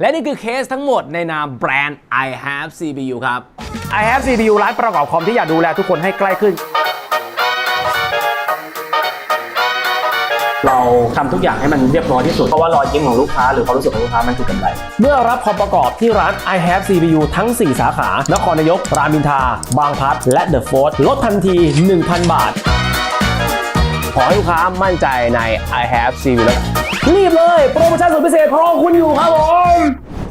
และนี่คือเคสทั้งหมดในนามแบรนด์ I have CPU ครับ I have CPU ร้านประกอบคอมที่อยากดูแลทุกคนให้ใกล้ขึ้น เราทำทุกอย่างให้มันเรียบร้อยที่สุด เพราะว่ารอยยิ้มของลูกค้าหรือความรู้สึกของลูกค้ามันคือกำไร เมื่อรับคอมประกอบที่ร้าน I have CPU ทั้ง 4 สาขา นครนายก รามอินทราบางพลัด และเดอะโฟร์ลดทันที 1,000 บาท ขอให้ลูกค้ามั่นใจใน I have CPU แล้วรีบเลย โปรโมชั่นสุดพิเศษรอคุณอยู่ครับผมส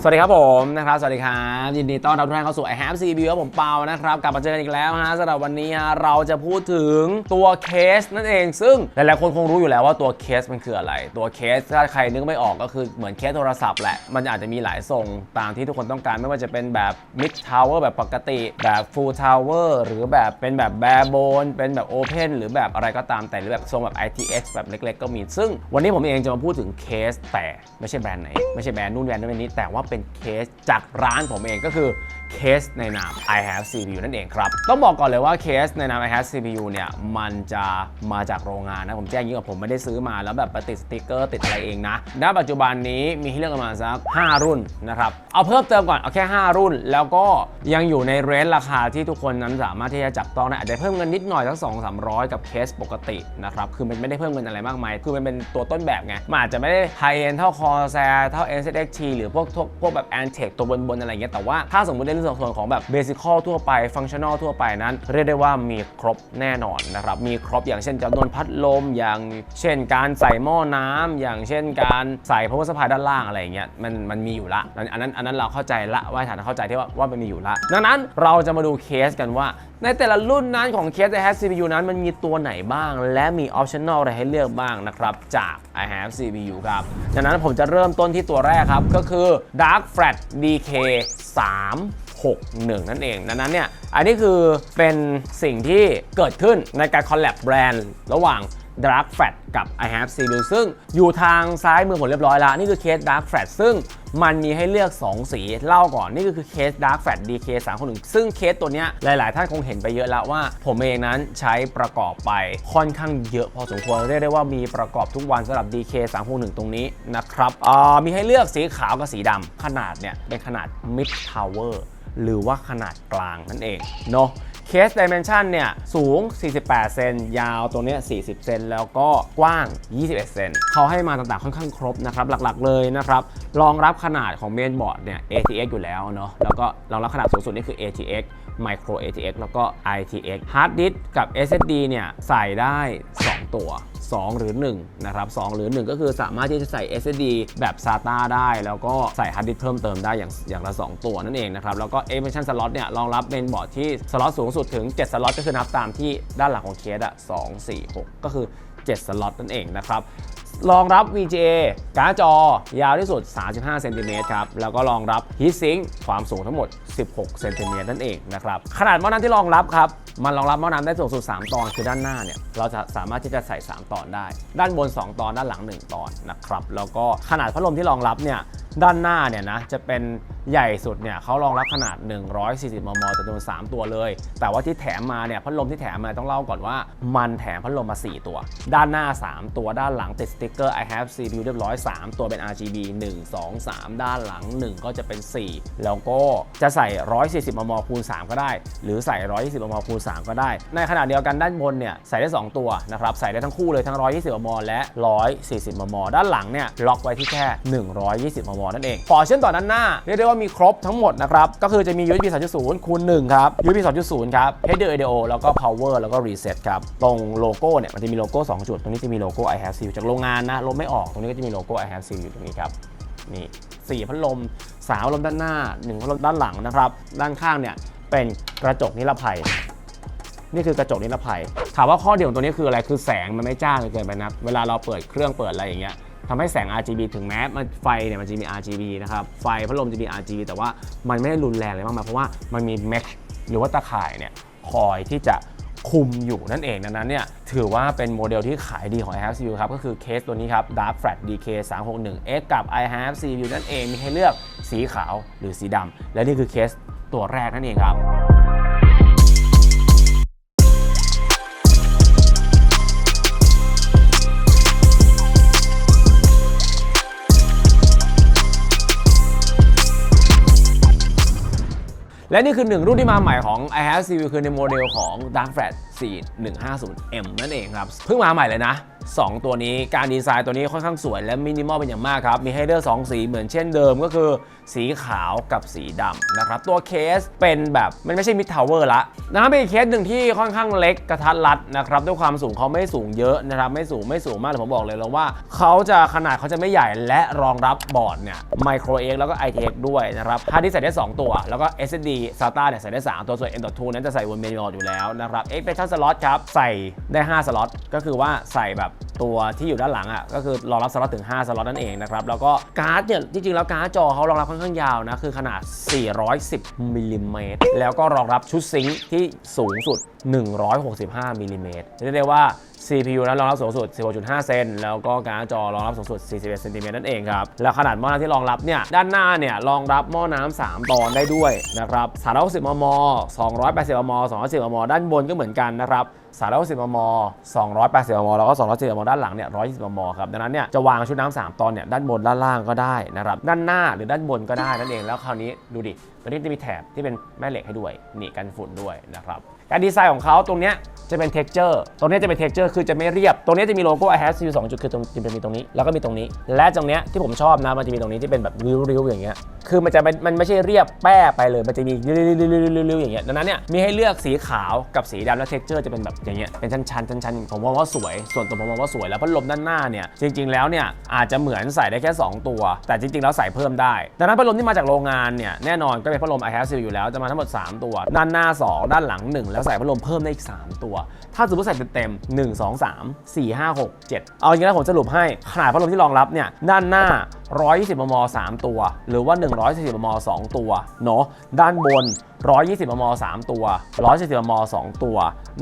วัสดีครับผมนะครับ สวัสดีครับยินดีต้อนรับทุกท่านเข้าสู่ I have CPU ครับผมเปานะครับ กลับมาเจอกันอีกแล้วฮะสำหรับวันนี้ฮะเราจะพูดถึงตัวเคสนั่นเอง ซึ่งหลายๆคนคงรู้อยู่แล้วว่าตัวเคสมันคืออะไร ตัวเคสถ้าใครนึกไม่ออกก็คือเหมือนเคสโทรศัพท์แหละ มันอาจจะมีหลายทรงตามที่ทุกคนต้องการไม่ว่าจะเป็นแบบ mid tower แบบปกติ แบบ full tower หรือแบบเป็นแบบ bare bone เป็นแบบ open หรือแบบอะไรก็ตามแต่หรือแบบทรงแบบ ITX แบบเล็ก ๆ ก็มี ซึ่งวันนี้ผมเองจะมาพูดถึงเคสแต่ไม่ใช่แบรนด์ไหนไม่ใช่แบรนด์นู่นแบรนด์นั้นแบรนด์นี้แต่ว่าเป็นเคสจากร้านผมเองก็คือเคสในนาม I have CPU นั่นเองครับ ต้องบอกก่อนเลยว่าเคสในนาม I have CPU เนี่ยมันจะมาจากโรงงานนะ ผมแจ้งอย่งนี้กับผมไม่ได้ซื้อมาแล้วแบบไปติดสติกเกอร์ติดอะไรเองนะ ณ ปัจจุบันนี้มีให้เลือกประมาณสัก 5 รุ่นนะครับ เอาเพิ่มเติมก่อน เอาแค่ 5 รุ่น แล้วก็ยังอยู่ในเรนจ์ราคาที่ทุกคนนั้นสามารถที่จะจับต้องได้อาจจะเพิ่มเงินนิดหน่อยสัก2 3 0 0 กับเคสปกตินะครับคือมันไม่ได้เพิ่มเงินอะไรมากมายคือมันเป็นตัวต้นแบบไงมันอาจจะไม่ได้ไฮเอ็นเท่าคอแซเท่า NZXT หรือพวกพวกพวกแบบ a n t e c ตัวบนๆอะไรเงี้ยแต่ว่าถ้าสมมติในเรื่องส่วนของแบบเบสิคอลทั่วไปฟังชั่นอลทั่วไปนั้น เรียกได้ว่ามีครบแน่นอนนะครับ มีครบอย่างเช่นจำนวนพัดลม อย่างเช่นการใส่หม้อน้ำอย่างเช่นการใส่ power supply ด้านล่างอะไรเงี้ยมันมันมีอยู่ละ อันนั้นอันนั้นเราเข้าใจละว่าฐานเข้าใจที่ว่าว่ามันมีอยู่ละ ดังนั้นเราจะมาดูเคสกันว่า ในแต่ละรุ่นนั้นของเคส i have CPU นั้นมันมีตัวไหนบ้าง และมี optional อะไรให้เลือกบ้างนะครับจาก i have CPU ครับดังนั้นผมจะเริ่มต้นที่ตัวแรกครับก็คือ Dark Flat DK 61 นั่นเอง ดังนั้นเนี่ย อันนี้คือเป็นสิ่งที่เกิดขึ้นในการคอลแลบแบรนด์ระหว่าง Dark Fat กับ I have CPU ซึ่งอยู่ทางซ้ายมือผมเรียบร้อยแล้ว นี่คือเคส Dark Fat ซึ่งมันมีให้เลือก 2 สีเล่าก่อน นี่ก็คือเคส Dark Fat DK 3 1 1ซึ่งเคสตัวเนี้ยหลาย ๆ ท่านคงเห็นไปเยอะแล้วว่า ผมเองนั้นใช้ประกอบไปค่อนข้างเยอะพอสมควร เรียกได้ว่ามีประกอบทุกวันสำหรับ DK 3 6 1ตรงนี้นะครับมีให้เลือกสีขาวกับสีดำขนาดเนี่ยเป็นขนาด Mid Tower หรือว่าขนาดกลางนั่นเองเนาะเคสดิเมนชันเนี่ย สูง 48 เซน ยาวตัวเนี้ย 40 เซน แล้วก็กว้าง 21 เซน เขาให้มาต่างๆ ค่อนข้างครบนะครับ หลักๆเลยนะครับ รองรับขนาดของเมนบอร์ดเนี่ย ATX อยู่แล้วเนาะ แล้วก็รองรับขนาดสูงสุดนี่คือ ATX Micro ATX แล้วก็ ITX Hard Disk กับ SSD เนี่ยใส่ได้ 2 ตัว 2 หรือ 1 นะครับ2หรือ 1 ก็คือสามารถที่จะใส่ SSD แบบ SATA ได้ แล้วก็ใส่ฮาร์ดดิสก์เพิ่มเติมได้อย่างอย่างละ 2 ตัวนั่นเองนะครับ แล้วก็ Emission Slot เนี่ยรองรับเมนบอร์ดที่สล็อตสูงสุดถึง 7 สล็อตก็คือนับตามที่ด้านหลังของเคสอะ2 4 6 ก็คือ 7 สล็อตนั่นเองนะครับ รองรับ VGA การ์ดจอยาวที่สุด 35 เซนติเมตรครับ แล้วก็รองรับ Heatsink ความสูงทั้งหมด 16 เซนติเมตรนั่นเองนะครับ ขนาดหม้อน้ำที่รองรับครับ มันรองรับหม้อน้ำได้สูงสุด 3 ตอน คือด้านหน้าเนี่ย เราจะสามารถที่จะใส่ 3 ตอนได้ ด้านบน 2 ตอน ด้านหลัง 1 ตอนนะครับ แล้วก็ขนาดพัดลมที่รองรับเนี่ย ด้านหน้าเนี่ยนะจะเป็นใหญ่สุดเนี่ยเขารองรับขนาด 140 มมจำนวน 3 ตัวเลย แต่ว่าที่แถมมาเนี่ยพัดลมที่แถมมาต้องเล่าก่อนว่ามันแถมพัดลมมา 4 ตัว ด้านหน้า 3 ตัวด้านหลังติดสติ๊กเกอร์ I have CPU เรียบร้อย 3 ตัวเป็น RGB 1 2 3 ด้านหลัง 1 ก็จะเป็น 4 แล้วก็จะใส่ 140 มมคูณ 3 ก็ได้ หรือใส่ 120 มมคูณ 3 ก็ได้ ในขณะเดียวกันด้านบนเนี่ยใส่ได้ 2 ตัวนะครับใส่ได้ทั้งคู่เลยทั้ง 120 มม และ 140 มม ด้านหลังเนี่ยล็อกไว้ที่แค่ 120 มมนั่นเองพอเชื่อมต่อด้านหน้าเรียกได้ว่ามีครบทั้งหมดนะครับก็คือจะมี USB 3.0คูณ1ครับ USB 2.0ครับ Header ADO แล้วก็ Power แล้วก็ Reset ครับตรงโลโก้เนี่ยมันจะมีโลโก้ 2 จุด ตรงนี้จะมีโลโก้ I have CPU จากโรงงานนะลบไม่ออกตรงนี้ก็จะมีโลโก้ I have CPU อยู่ตรงนี้ครับนี่สี่พัดลมสามพัดลมด้านหน้าหนึ่งพัดลมด้านหลังนะครับด้านข้างเนี่ยเป็นกระจกนิรภัยนี่คือกระจกนิรภัย ถามว่าข้อเดียวของตัวนี้คืออะไร คือแสงมันไม่จ้าเกินไปนะ เวลาเราเปิดเครื่องเปิดอะไรอย่างเงี้ย ทำให้แสง RGB ถึงแม้มันไฟเนี่ยมันจะมี RGB นะครับ ไฟพัดลมจะมี RGB แต่ว่ามันไม่ได้รุนแรงเลยมากมายเพราะว่ามันมี mesh หรือว่าตะข่ายเนี่ยคอยที่จะคุมอยู่นั่นเองดังนั้นเนี่ยถือว่าเป็นโมเดลที่ขายดีของ i have CPU ครับ ก็คือเคสตัวนี้ครับ Dark Flat DK 361 X กับ i have CPU นั่นเองมีให้เลือกสีขาวหรือสีดำและนี่คือเคสตัวแรกนั่นเองครับ และนี่คือหนึ่งรุ่นที่มาใหม่ของ i have CPU คือในโมเดลของ Dark Flash 4150M นั่นเองครับ เพิ่งมาใหม่เลยนะ 2 ตัวนี้การดีไซน์ตัวนี้ค่อนข้างสวยและมินิมอลเป็นอย่างมากครับ มีให้เลือก2สีเหมือนเช่นเดิมก็คือ สีขาวกับสีดำนะครับ ตัวเคสเป็นแบบมันไม่ใช่มิดทาวเวอร์ละนะครับเป็นเคสหนึ่งที่ค่อนข้างเล็กกระทัดรัดนะครับด้วยความสูงเขาไม่สูงเยอะนะครับไม่สูงไม่สูงมากแต่ผมบอกเลยแล้วว่าเขาจะขนาดเขาจะไม่ใหญ่และรองรับบอร์ดเนี่ย Micro X แล้วก็ ITX ด้วยนะครับฮาร์ดดิสก์ใส่ได้ 2 ตัว แล้วก็ SSD SATA เนี่ยใส่ได้ 3 ตัวส่วน M.2 นั้นจะใส่บนเมนอยู่แล้วนะครับ Expansion slot ครับใส่ได้ 5 สล็อตก็คือว่าใส่แบบตัวที่อยู่ด้านหลังอะก็คือรองรับสล็อตถึง 5 สล็อตนั่นเองนะครับ แล้วก็การ์ดเนี่ยจริงๆ แล้วการ์ดจอเขารองรับค่อนข้างยาวนะ คือขนาด 410มิลลิเมตรแล้วก็รองรับชุดซิงค์ที่สูงสุด 165มิลลิเมตรเรียกได้ว่า CPU นั้นรองรับสูงสุด 16.5 เซน แล้วก็การ์ดจอรองรับสูงสุด 41 เซนติเมตรนั่นเองครับ แล้วขนาดหม้อน้ำที่รองรับเนี่ย ด้านหน้าเนี่ยรองรับหม้อน้ำ 3 ตอนได้ด้วยนะครับ360มม 280มม 210มม ด้านบนก็เหมือนกันนะครับ 360มม 280มม แล้วก็210มม ด้านหลังเนี่ย120มม ครับ ดังนั้นเนี่ยจะวางชุดน้ำ3ตอนเนี่ยด้านบนด้านล่างก็ได้นะครับ ด้านหน้าหรือด้านบนก็ได้นั่นเอง แล้วคราวนี้ดูดิ ตัวนี้จะมีแถบที่เป็นแม่เหล็กให้ด้วย นี่กันฝุ่นด้วยนะครับ การดีไซน์ของเขาตรงเนี้ยจะเป็น texture ตรงเนี้ยจะเป็น texture คือจะไม่เรียบ ตรงเนี้ยจะมีโลโก้ i have CPU 2จุด คือตรงจะมีตรงนี้ แล้วก็มีตรงนี้ และตรงเนี้ยที่ผมชอบนะ มันจะมีตรงนี้ที่เป็นแบบริ้วๆอย่างเงี้ย คือมันจะเป็นมันไม่ใช่เรียบแป้ไปเลย มันจะมีริ้วๆๆๆๆอย่างเงี้ย ดังนั้นเนี่ย มีให้เลือกสีขาวกับสีดำและ texture จะเป็นแบบอย่างเงี้ยเป็นชั้นๆชั้นๆผมมองว่าสวย ส่วนตัวผมมองว่าสวยแล้วพัดลมด้านหน้าเนี่ยจริง ๆแล้วเนี่ยอาจจะเหมือนใส่ได้แค่ 2 ตัว แต่จริง ๆ แล้วใส่เพิ่มได้ดังนั้นพัดลมที่มาจากโรงงานเนี่ยแน่นอนก็เป็นพัดลม i have CPU อยู่แล้วจะมาทั้งหมด 3 ตัว ด้านหน้า 2 ด้านหลัง 1 แล้วใส่พัดลมเพิ่มได้อีก 3 ตัว ถ้าสมมติใส่เต็มๆ1 2 3 4 5 6 7 เอาอย่างนี้แล้วผมสรุปให้ขนาดพัดลมที่รองรับเนี่ยด้านหน้า120 มม 3 ตัว หรือว่า 140 มม 2 ตัวเนาะด้านบน 120 มม 3 ตัว 140 มม 2 ตัว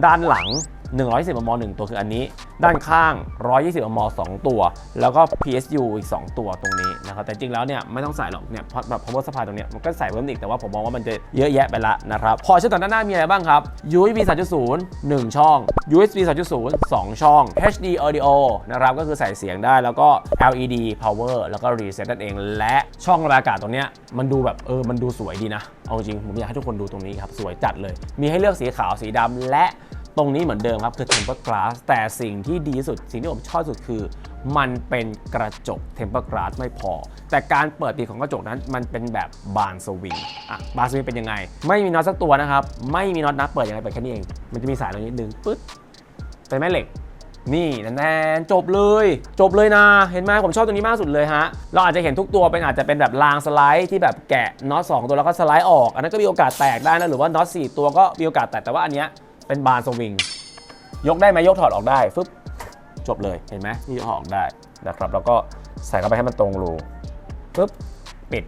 ด้านหลัง 110 มม 1 ตัวคืออันนี้ ด้านข้าง 120 มม 2 ตัว แล้วก็ PSU อีก 2 ตัวตรงนี้นะครับ แต่จริงแล้วเนี่ยไม่ต้องใส่หรอกเนี่ยเพราะแบบ power supply ตรงเนี้ยมันก็ใส่เพิ่มอีก แต่ว่าผมมองว่ามันจะเยอะแยะไปละนะครับ พอเชื่อมต่อด้านหน้ามีอะไรบ้างครับ USB 3.0 1 ช่อง USB 3.0 2 ช่อง HD audio นะครับ ก็คือใส่เสียงได้แล้วก็ LED power แล้วก็ reset นั่นเอง และช่องระบายอากาศตรงเนี้ยมันดูแบบเออมันดูสวยดีนะ เอาจริงผมอยากให้ทุกคนดูตรงนี้ครับสวยจัดเลย มีให้เลือกสีขาวสีดำและ ตรงนี้เหมือนเดิมครับ คือ tempered glass แต่สิ่งที่ดีที่สุด สิ่งที่ผมชอบสุดคือ มันเป็นกระจก tempered glass ไม่พอ แต่การเปิดปิดของกระจกนั้นมันเป็นแบบบานสวิงอะบานสวิงเป็นยังไง ไม่มีน็อตสักตัวนะครับ ไม่มีน็อตนะเปิดยังไงเปิดแค่นี้เอง มันจะมีสายตรงนี้ดึงปึ๊ดเป็นแม่เหล็กนี่แน่จบเลย จบเลยนะ เห็นไหมผมชอบตัวนี้มากสุดเลยฮะ เราอาจจะเห็นทุกตัวเป็นอาจจะเป็นแบบรางสไลด์ที่แบบแกะน็อตสองตัวแล้วก็สไลด์ออก อันนั้นก็มีโอกาสแตกได้นะ หรือว่าน็อตสี่ตัวก็มีโอกาสแตกแต่ว่าอันเนี้ย เป็นบานสวิง ยกได้ไหมยกถอดออกได้ฟึบจบเลยเห็นไหมนี่ถอดออกได้นะครับ แล้วก็ใส่เข้าไปให้มันตรงรูปึ๊บปิด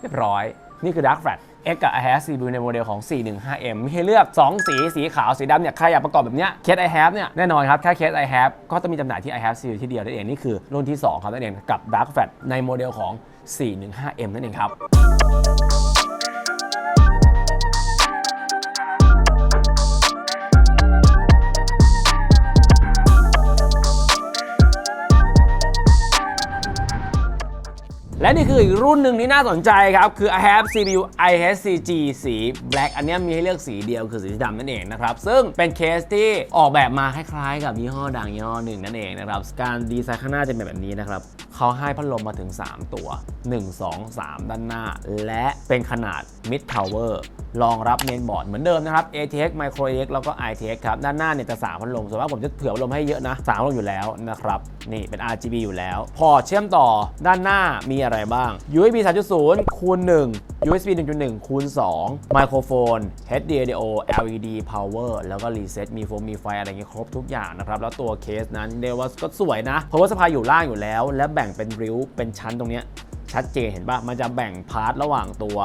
เรียบร้อย นี่คือ Dark Flash X กับ i h a v e CPU ในโมเดลของ 415M มีให้เลือก 2 สี สีขาว สีดำเนี่ย ใครอยากประกอบแบบเนี้ยเคส i h a v e เนี่ย แน่นอนครับ แค่เคส i h a v e ก็จะมีจำหน่ายที่ i h a v e CPU ที่เดียวนั่นเอง นี่คือรุ่นที่ 2 ครับนั่นเอง กับ Dark Flash ในโมเดลของ 415M นั่นเองครับ และนี่คืออีกรุ่นหนึ่งที่น่าสนใจครับ คือ i have CPU IHCG สี black อันนี้มีให้เลือกสีเดียวคือสีดำนั่นเองนะครับ ซึ่งเป็นเคสที่ออกแบบมาคล้ายๆ กับยี่ห้อดังยี่ห้อหนึ่งนั่นเองนะครับ การดีไซน์ข้างหน้าจะเป็นแบบนี้นะครับเขาให้พัดลมมาถึง 3 ตัว 1 2 3 ด้านหน้า และเป็นขนาด mid tower รองรับเมนบอร์ดเหมือนเดิมนะครับ ATX Micro AX แล้วก็ ITX ครับ ด้านหน้าเนี่ยจะ3พัดลมส่วนมากผมจะเผื่อพัดลมให้เยอะนะ3พัดลมอยู่แล้วนะครับ นี่เป็น RGB อยู่แล้ว พอร์ตเชื่อมต่อด้านหน้ามีอะไรบ้าง USB 3.0คูณ1 USB 1.1คูณ2ไมโครโฟน HD audio LED power แล้วก็ reset มีโฟมมีไฟอะไรเงี้ยครบทุกอย่างนะครับ แล้วตัวเคสนั้นเรียกว่าก็สวยนะเพราะว่าสปายอยู่ล่างอยู่แล้ว และแบ่งเป็นริ้วเป็นชั้นตรงเนี้ย ชัดเจนเห็นป่ะมันจะแบ่งพาร์ทระหว่างตัว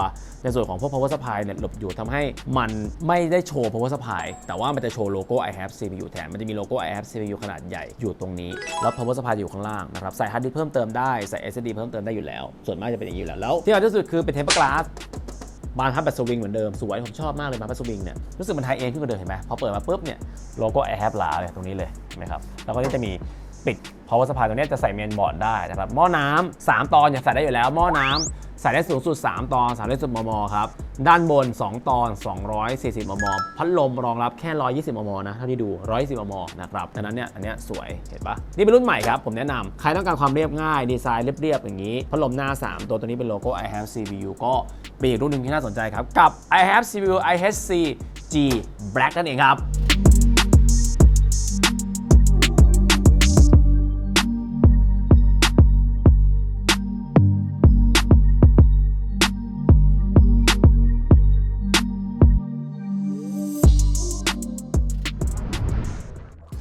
ในส่วนของพวก power supply เนี่ยหลบอยู่ทำให้มันไม่ได้โชว์ power supply แต่ว่ามันจะโชว์โลโก้ i have CPU แทน มันจะมีโลโก้ i have CPU ขนาดใหญ่อยู่ตรงนี้ แล้ว power supply อยู่ข้างล่างนะครับ ใส่ hard disk เพิ่มเติมได้ ใส่ SSD เพิ่มเติมได้อยู่แล้ว ส่วนมากจะเป็นอย่างนี้อยู่แล้ว แล้วที่เราที่สุดคือเป็น tempered glass บานทับแบบสวิงเหมือนเดิม สวย ผมชอบมากเลยบานพับสวิงเนี่ยรู้สึกมันไทยเองขึ้นกว่าเดิมเห็นไหมพอเปิดมาปุ๊บเนี่ยโลโก้ i have ลาเลยตรงนี้เลยนไหมครับแล้วก็จะมี ปิด power supply ตรงนี้จะใส่เมนบอร์ดได้นะครับหม้อน้ำ3ตอนเนี่ยใส่ได้อยู่แล้วหม้อน้ำใส่ได้สูงสุด 3 ตอน310มมครับ ด้านบน 2 ตอน 240 มม พัดลมรองรับแค่ 120 มม นะ เท่าที่ดู120มม นะครับฉะนั้นเนี่ย อันเนี้ยสวย เห็นปะนี่เป็นรุ่นใหม่ครับ ผมแนะนำ ใครต้องการความเรียบง่าย ดีไซน์เรียบ ๆ อย่างนี้ พัดลมหน้า 3 ตัวตัวนี้เป็นโลโก้ I have CPU ก็เป็นอีกรุ่นหนึ่งที่น่าสนใจครับ กับ I have CPU IHC G Black นั่นเองครับ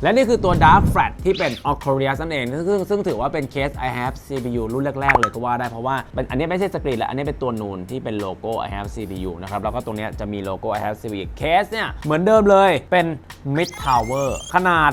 และนี่คือตัว Dark Flat ที่เป็น o c u r i u s นั่นเองซึ่งซึ่งถือว่าเป็นเคส I have CPU รุ่นแรก ๆ เลยก็ว่าได้เพราะว่าเป็นอันนี้ไม่ใช่สกรีนแล้วอันนี้เป็นตัวนูนที่เป็นโลโก้ I have CPU นะครับแล้วก็ตรงนี้จะมีโลโก้ I have CPU เคสเนี่ยเหมือนเดิมเลยเป็น Mid Tower ขนาด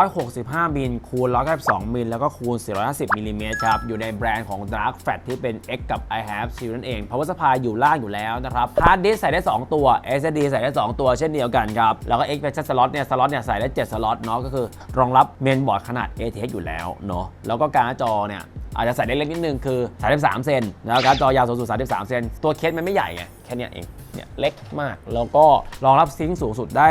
365 มิลคูณ192มิลแล้วก็คูณ 450มิลลิเมตรครับอยู่ในแบรนด์ของ Dark Flat ที่เป็น X กับ I have CPU นั่นเอง Power Supply อยู่ล่างอยู่แล้วนะครับ Hard Disk ใส่ได้ 2 ตัว SSD ใส่ได้ 2 ตัวเช่นเดียวกันครับแล้วก็ Expansion Slot เนี่ยสล็อตเนี่ยใส่ได้ 7 สล็อตเนาะก็คือรองรับเมนบอร์ดขนาด ATX อยู่แล้วเนาะแล้วก็การ์ดจอเนี่ยอาจจะใส่เล็กนิดนึงคือ 33 เซนแล้วการ์ดจอยาวสูงสุด 33 เซนตัวเคสมันไม่ใหญ่ไงแค่นี้เองเนี่ยเล็กมาก แล้วก็รองรับซิงค์สูงสุดได้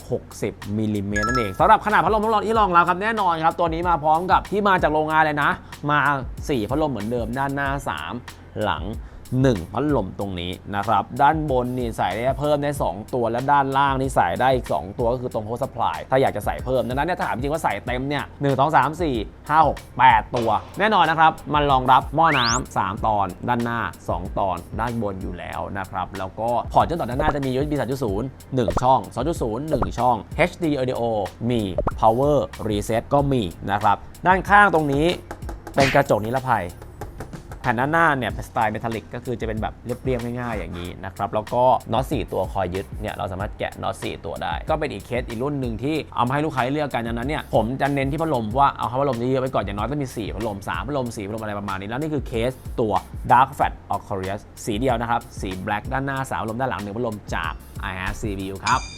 160มิลลิเมตรนั่นเองสำหรับขนาดพัดลมทั้งหมดที่รองรับครับแน่นอนครับ ตัวนี้มาพร้อมกับที่มาจากโรงงานเลยนะ มา 4 พัดลมเหมือนเดิมด้านหน้า 3 หลัง 1 พัดลมตรงนี้นะครับ ด้านบนนี่ใส่ได้เพิ่มได้ 2 ตัวและด้านล่างนี่ใส่ได้อีก 2 ตัวก็คือตรงโฮสต์ supply ถ้าอยากจะใส่เพิ่มดังนั้นเนี่ยถ้าถามจริงว่าใส่เต็มเนี่ย1 2 3 4 5 6 8ตัว แน่นอนนะครับ มันรองรับหม้อน้ำ3ตอน ด้านหน้า 2 ตอน ด้านบนอยู่แล้วนะครับแล้วก็พอร์ตเชื่อมต่อด้านหน้าจะมี USB 3.0 1 ช่อง 2.0 1 ช่อง HD audio มี power reset ก็มีนะครับด้านข้างตรงนี้เป็นกระจกนิรภัย ผ่นด้านหน้าเนี่ยเป็นสไตล์เมทัลลิกก็คือจะเป็นแบบเรียบๆง่ายๆอย่างนี้นะครับแล้วก็น็อต4ตัวคอยยึดเนี่ยเราสามารถแกะน็อต4ตัวได้ ก็เป็นอีกเคสอีกรุ่นหนึ่งที่เอามาให้ลูกค้าเลือกกันดังนั้นเนี่ยผมจะเน้นที่พัดลมว่าเอาพัดลมเยอะๆไว้ก่อนอย่างน้อยต้องมี4พัดลม3พัดลม4พัดลมอะไรประมาณนี้แล้วนี่คือเคสตัว Dark Fat o c u r i u s สีเดียวนะครับสี black ด้านหน้า3พัดลมด้านหลังหนึ่งพัดลมจาก i h a CPU ครับ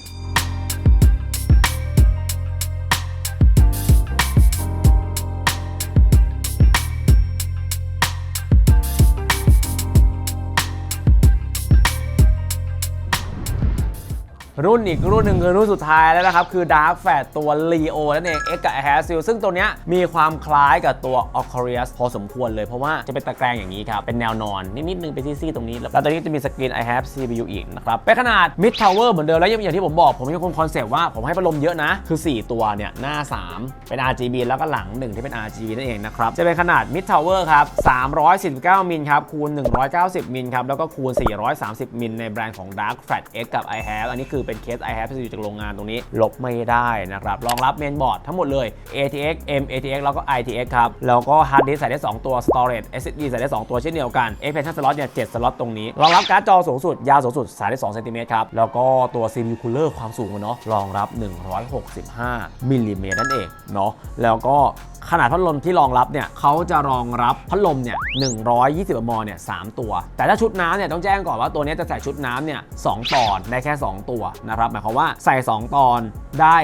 รุ่นอีกรุ่นหนึ่งคือรุ่นสุดท้ายแล้วนะครับ คือ Dark Fat ตัว Leo นั่นเอง X กับ a i r s e a l ซึ่งตัวเนี้ยมีความคล้ายกับตัว o c u r i u s พอสมควรเลย เพราะว่าจะเป็นตะแกรงอย่างนี้ครับ เป็นแนวนอน นิดๆนึงเป็นซี่ๆตรงนี้ แล้วตัวนี้จะมีสกรีน I have CPU อีกนะครับเป็นขนาด Mid Tower เหมือนเดิมแล้วยังอย่างที่ผมบอก ผมยังคงคอนเซปต์ว่าผมให้พัดลมเยอะนะคือ 4 ตัวเนี่ยหน้า 3 เป็น RGB แล้วก็หลัง 1 ที่เป็น RGB นั่นเองนะครับจะเป็นขนาด Mid Tower ครับ349มิลครับคูณ190มิลครับแล้วก็คูณ430มิลในแบรนด์ของ Dark Fat X กับ I have อันนี้คือเป็นเคส I have ที่อยู่จากโรงงานตรงนี้ลบไม่ได้นะครับรองรับเมนบอร์ดทั้งหมดเลย ATX M ATX แล้วก็ ITX ครับแล้วก็ Hard Disk ใส่ได้ 2 ตัว Storage SSD ใส่ได้ 2 ตัวเช่นเดียวกัน Expansion Slot เนี่ย7สล็อตตรงนี้รองรับการ์ดจอสูงสุดยาวสูงสุด32เซนติเมตรครับแล้วก็ตัว CPU Cooler ความสูงเนาะรองรับ 165มิลลิเมตรนั่นเองเนาะแล้วก็ขนาดพัดลมที่รองรับเนี่ยเขาจะรองรับพัดลมเนี่ย120มมเนี่ย3ตัว แต่ถ้าชุดน้ำเนี่ยต้องแจ้งก่อนว่าตัวนี้จะใส่ชุดน้ำเนี่ย2ตอนได้แค่ 2 ตัวนะครับหมายความว่าใส่ 2 ตอนได้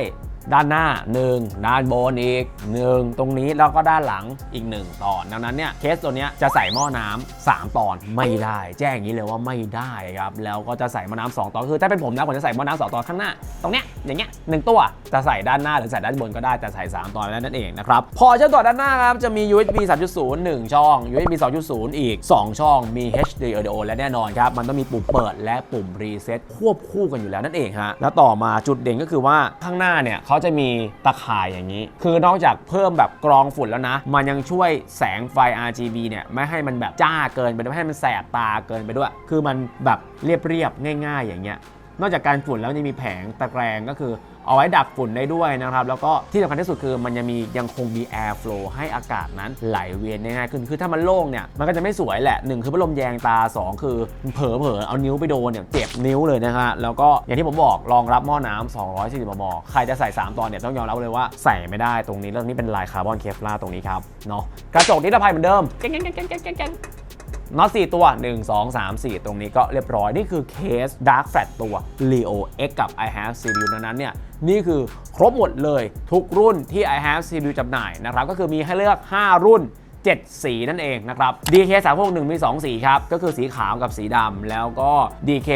ด้านหน้า 1 ด้านบนอีก 1 ตรงนี้แล้วก็ด้านหลังอีก 1 ตอน ดังนั้นเนี่ยเคสตัวเนี้ยจะใส่หม้อน้ำ3ตอนไม่ได้ แจ้งอย่างนี้เลยว่าไม่ได้ครับแล้วก็จะใส่หม้อน้ำ2ตอนคือถ้าเป็นผมนะผมจะใส่หม้อน้ำสองตอนข้างหน้า ตรงเนี้ยอย่างเงี้ยหนึ่งตัวจะใส่ด้านหน้าหรือใส่ด้านบนก็ได้แต่ใส่ 3 ตอนแล้วนั่นเองนะครับพอเจ้าต่อด้านหน้าครับจะมี USB 3.0 1 ช่อง USB 2.0 อีก 2 ช่องมี HD audio และแน่นอนครับมันต้องมีปุ่มเปิดและปุ่ม reset ควบคู่กันอยู่แล้วนั่นเองฮะแล้วต่อมาจุดเด่นก็คือว่าข้างหน้าเนี่ยเขาาจะมีตะข่ายอย่างนี้ คือนอกจากเพิ่มแบบกรองฝุ่นแล้วนะ มันยังช่วยแสงไฟ RGB เนี่ยไม่ให้มันแบบจ้าเกินไปไม่ให้มันแสบตาเกินไปด้วย คือมันแบบเรียบๆง่าย ๆ อย่างเงี้ยนอกจากการฝุ่นแล้วยังมีแผงตะแกรงก็คือ เอาไว้ดักฝุ่นได้ด้วยนะครับ แล้วก็ที่สำคัญที่สุดคือมันยังมียังคงมี air flow ให้อากาศนั้นไหลเวียนได้ง่ายขึ้นคือถ้ามันโล่งเนี่ยมันก็จะไม่สวยแหละหนึ่งคือพัดลมแยงตา 2 คือเผลอเผลอเอานิ้วไปโดนเนี่ยเจ็บนิ้วเลยนะฮะแล้วก็อย่างที่ผมบอกรองรับหม้อน้ำ240 มม ใครจะใส่ 3 ตอนเนี่ยต้องยอมรับเลยว่าใส่ไม่ได้ตรงนี้เรื่องนี้เป็นลายคาร์บอนเคฟลาตรงนี้ครับเนาะกระจกนิรภัยเหมือนเดิม น็อต4ตัว 1 2 3 4 ตรงนี้ก็เรียบร้อย นี่คือเคส Dark Fat ตัว Leo X กับ I have CPU ดังนั้นเนี่ยนี่คือครบหมดเลยทุกรุ่นที่ I have CPU จำหน่ายนะครับก็คือมีให้เลือก 5 รุ่น 7 สีนั่นเองนะครับ DK 3 6 1มี 2 สีครับ ก็คือสีขาวกับสีดำแล้วก็ DK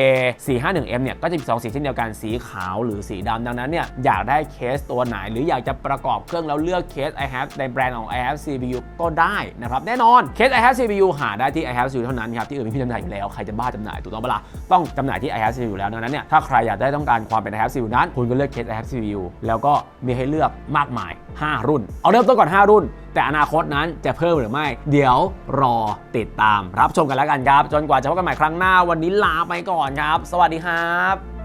4 5 1 M เนี่ยก็จะมี 2 สีเช่นเดียวกันสีขาวหรือสีดำดังนั้นเนี่ยอยากได้เคสตัวไหน หรืออยากจะประกอบเครื่องแล้วเลือกเคส i have ในแบรนด์ของ i have CPU ก็ได้นะครับ แน่นอนเคส i have CPU หาได้ที่ i have CPU เท่านั้นครับที่อื่นไม่มีจำหน่ายอยู่แล้วใครจะบ้าจำหน่ายถูกต้องปะล่ะต้องจำหน่ายที่ i have CPU อยู่แล้วดังนั้นเนี่ยถ้าใครอยากได้ต้องการความเป็น i have CPU นั้น คุณก็เลือกเคส i have CPU แล้วก็มีให้เลือกมากมาย 5 รุ่น เอาเริ่มต้นก่อน 5 รุ่น แต่อนาคตนั้นจะเพิ่มหรือไม่ เดี๋ยวรอติดตามรับชมกันแล้วกันครับ จนกว่าจะพบกันใหม่ครั้งหน้าวันนี้ลาไปก่อนครับ สวัสดีครับ